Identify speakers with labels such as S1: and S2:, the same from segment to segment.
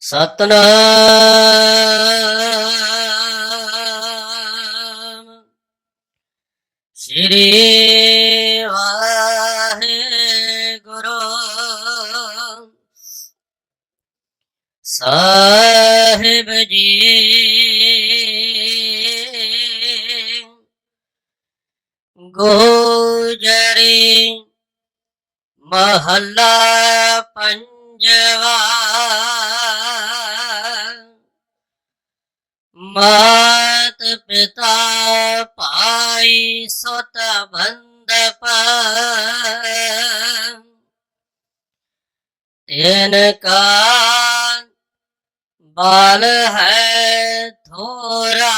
S1: ਸਤਨਾਮ। ਸ੍ਰੀ ਵਾਹਿਗੁਰੂ। ਸਾਹਿਬ ਜੀ। ਗੋਜਰੀ ਮਹੱਲਾ ਪੰਜਵਾ मात पिता पाई सोत सुत पेन का बाल है थोरा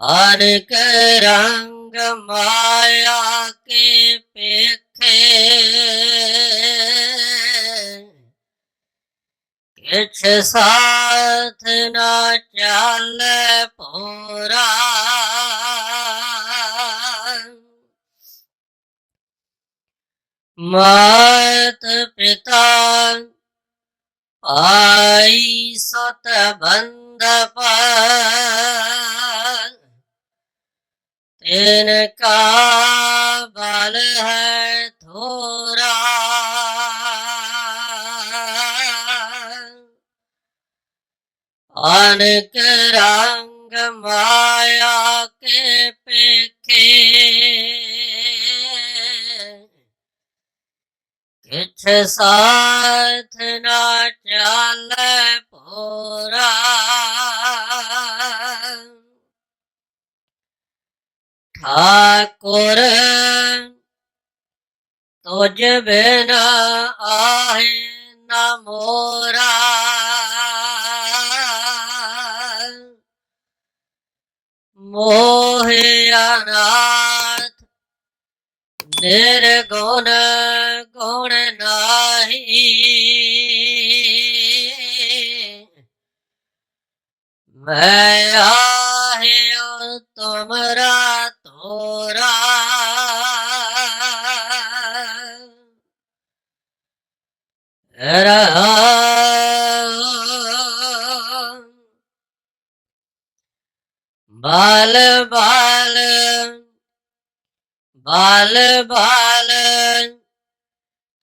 S1: और करंग माया के पेखे। किछ साथ न चल पूरा। मात पिता आई सत बंद पा इनका बल है थोरा अनक रंग माया के पेखे। किछ साथ ना चल पोरा। ठाकुर तुझ बिना आहे न मोरा। मोहे अनाथ निर्गुण गुण नाही। मैं आहे तुमरा बाल बाल बाल बाल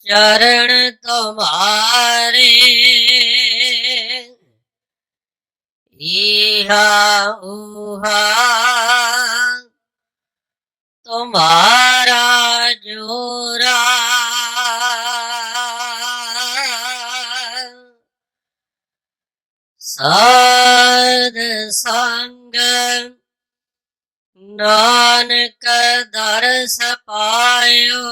S1: चरण तुम्हारी। ईहा उहा तुम्हारे ਸਾਧ ਸੰਗ ਨਾਨਕ ਦਰਸ ਪਾਇਓ।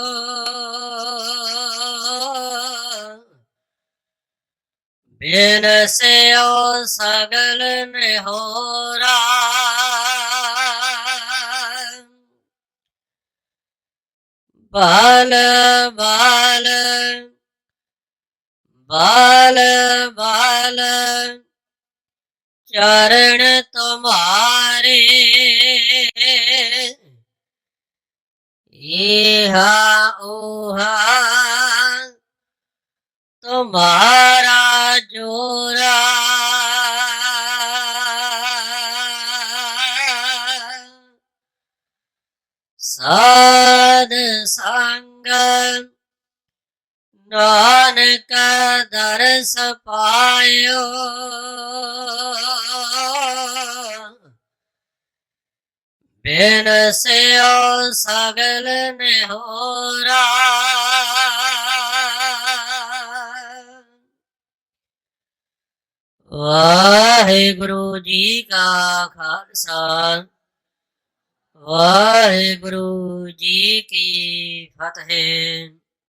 S1: ਬਿਨ ਸਿਓ ਸਗਲ ਨਿਹੋਰਾ। ਬਾਲ ਬਾਲ ਬਾਲ ਬਾਲ चरण तुम्हारे। एहा तुम्हारा जोरा। साध संग नानक दर्श पायो। बेन से और सगल में हो वाहे गुरु जी का खालसा वाहे गुरु जी की फतेह।